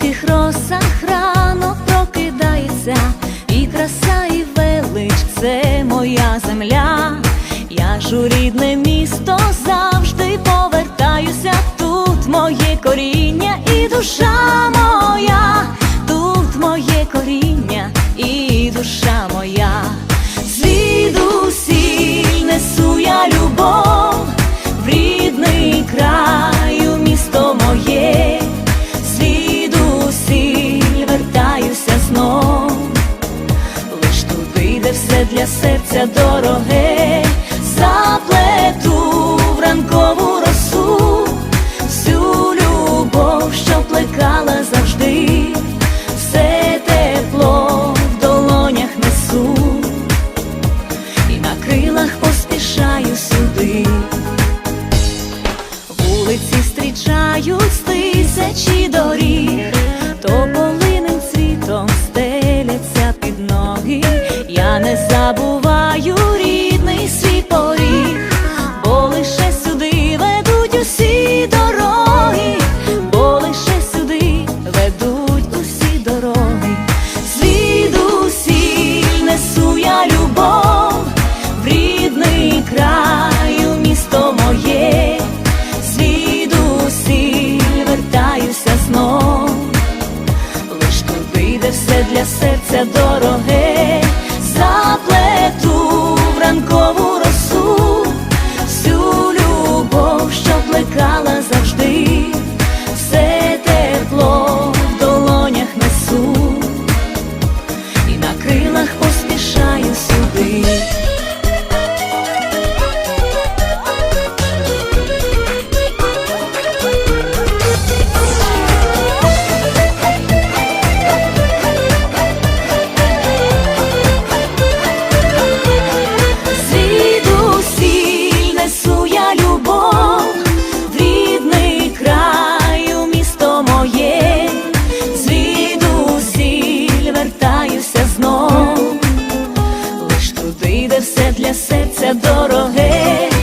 солодких росах рано прокидається, і краса, і велич це моя земля, я ж у рідне місто завжди повертаюся, тут моє коріння і душа. серця дороге, заплету в ранкову росу, всю любов, що плекала завжди, все тепло в долонях несу, і на крилах поспішаю сюди, вулиці стрічаю з тисячі доріг, то полиним цвітом стеляться під ноги. Я не забуваю you для серця дороге.